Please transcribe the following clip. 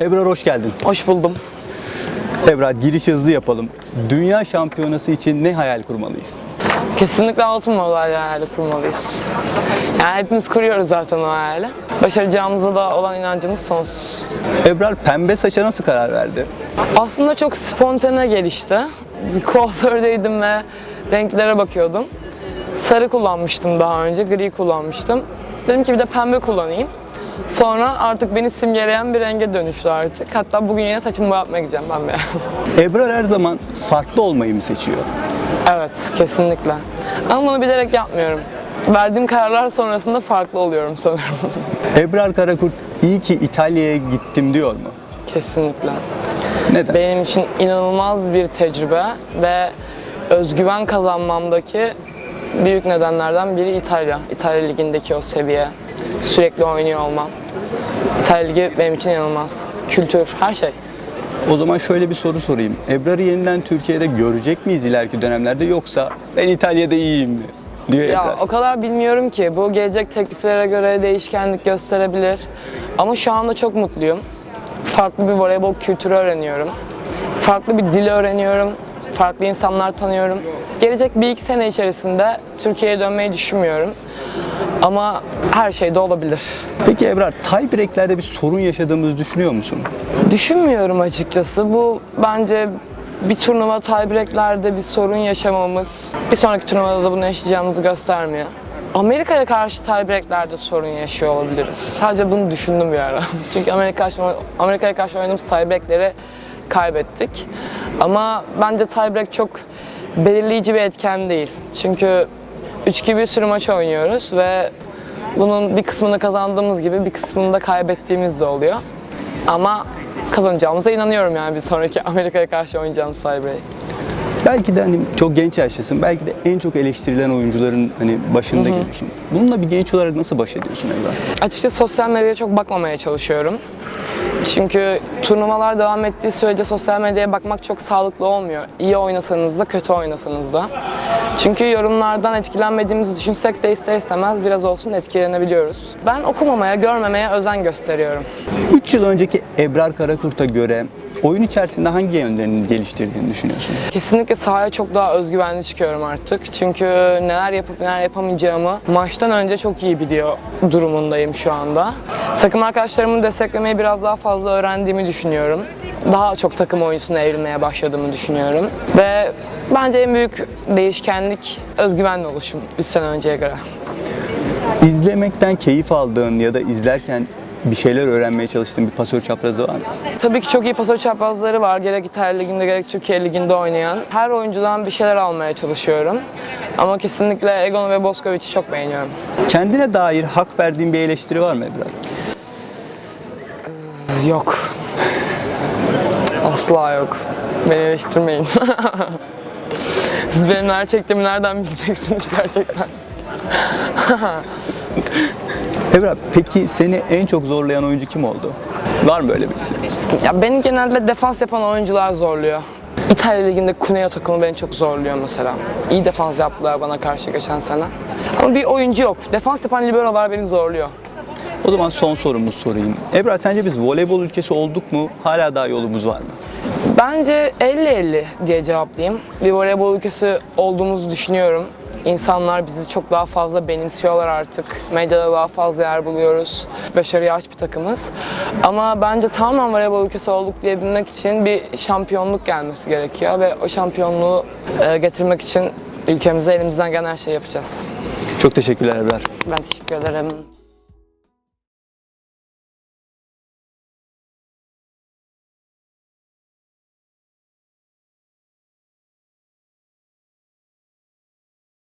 Ebrar hoş geldin. Hoş buldum. Ebrar giriş hızlı yapalım. Dünya şampiyonası için ne hayal kurmalıyız? Kesinlikle altın madalya hayali kurmalıyız. Yani hepimiz kuruyoruz zaten o hayali. Başaracağımıza da olan inancımız sonsuz. Ebrar pembe saça nasıl karar verdi? Aslında çok spontane gelişti. Kuafördeydim ve renklere bakıyordum. Sarı kullanmıştım daha önce, gri kullanmıştım. Dedim ki bir de pembe kullanayım. Sonra artık beni simgeleyen bir renge dönüştü artık. Hatta bugün yine saçımı boyatmaya gideceğim ben de. Ebrar her zaman farklı olmayı mı seçiyor? evet, kesinlikle. Ama bunu bilerek yapmıyorum. Verdiğim kararlar sonrasında farklı oluyorum sanırım. Ebrar Karakurt iyi ki İtalya'ya gittim diyor mu? kesinlikle. Neden? Benim için inanılmaz bir tecrübe ve özgüven kazanmamdaki büyük nedenlerden biri İtalya. İtalya Ligi'ndeki o seviye. Sürekli oynuyor olmam. İtalya Ligi benim için inanılmaz. Kültür, her şey. O zaman şöyle bir soru sorayım. Ebrar'ı yeniden Türkiye'de görecek miyiz ileriki dönemlerde yoksa ben İtalya'da iyiyim mi? Diyor Ya Ebrar. o kadar bilmiyorum ki. Bu gelecek tekliflere göre değişkenlik gösterebilir. Ama şu anda çok mutluyum. Farklı bir voleybol kültürü öğreniyorum. Farklı bir dil öğreniyorum. Farklı insanlar tanıyorum. Gelecek bir iki sene içerisinde Türkiye'ye dönmeyi düşünmüyorum. Ama her şey de olabilir. Peki Ebrar tiebreaklerde bir sorun yaşadığımızı düşünüyor musun? Düşünmüyorum açıkçası. Bu bence bir turnuva tiebreaklerde bir sorun yaşamamız bir sonraki turnuvada da bunu yaşayacağımızı göstermiyor. Amerika'ya karşı tiebreaklerde sorun yaşıyor olabiliriz. Sadece bunu düşündüm bir ara. Çünkü Amerika karşı, Amerika'ya karşı oynadığımız tiebreakleri kaybettik. Ama bence tiebreak çok belirleyici bir etken değil. Çünkü 3-2 bir sürü maç oynuyoruz ve bunun bir kısmını kazandığımız gibi bir kısmını da kaybettiğimiz de oluyor. Ama kazanacağımıza inanıyorum yani bir sonraki Amerika'ya karşı oynayacağımız tiebreak. Belki de hani çok genç yaştasın. Belki de en çok eleştirilen oyuncuların hani başında geliyorsun. Bununla bir genç olarak nasıl baş ediyorsun Ebrar? Açıkçası sosyal medyaya çok bakmamaya çalışıyorum. Çünkü turnuvalar devam ettiği sürece sosyal medyaya bakmak çok sağlıklı olmuyor. İyi oynasanız da kötü oynasanız da. Çünkü yorumlardan etkilenmediğimizi düşünsek de ister istemez biraz olsun etkilenebiliyoruz. Ben okumamaya, görmemeye özen gösteriyorum. 3 yıl önceki Ebrar Karakurt'a göre oyun içerisinde hangi yönlerini geliştirdiğini düşünüyorsun? Kesinlikle sahaya çok daha özgüvenli çıkıyorum artık. Çünkü neler yapıp neler yapamayacağımı maçtan önce çok iyi biliyor durumundayım şu anda. Takım arkadaşlarımı desteklemeyi biraz daha fazla öğrendiğimi düşünüyorum. Daha çok takım oyuncusuna evrilmeye başladığımı düşünüyorum. Ve bence en büyük değişkenlik özgüvenli oluşum 3 sene önceye göre. İzlemekten keyif aldığın ya da izlerken bir şeyler öğrenmeye çalıştığın bir pasör çaprazı var mı? Tabii ki çok iyi pasör çaprazları var. Gerek İtalya Ligi'nde gerek Türkiye Ligi'nde oynayan. Her oyuncudan bir şeyler almaya çalışıyorum. Ama kesinlikle Egon ve Boskovic'i çok beğeniyorum. Kendine dair hak verdiğin bir eleştiri var mı Ebrar? Yok. Asla yok. Beni eleştirmeyin. Siz benim neler çektiğimi nereden bileceksiniz gerçekten? Ebrar peki seni en çok zorlayan oyuncu kim oldu? Var mı böyle birisi? Ya beni genelde defans yapan oyuncular zorluyor. İtalya Ligi'nde Cuneo takımı beni çok zorluyor mesela. İyi defans yaptılar bana karşı geçen sene. Ama bir oyuncu yok. Defans yapan liberolar beni zorluyor. O zaman son sorumuzu sorayım. Ebrar sence biz voleybol ülkesi olduk mu? Hala daha yolumuz var mı? Bence 50-50 diye cevaplayayım. Bir voleybol ülkesi olduğumuzu düşünüyorum. İnsanlar bizi çok daha fazla benimsiyorlar artık. Medyada daha fazla yer buluyoruz. Başarıya aç bir takımız. Ama bence tamamen voleybol ülkesi olduk diyebilmek için bir şampiyonluk gelmesi gerekiyor. Ve o şampiyonluğu e, getirmek için ülkemize elimizden gelen her şeyi yapacağız. Çok teşekkürler Ebrar. Ben teşekkür ederim.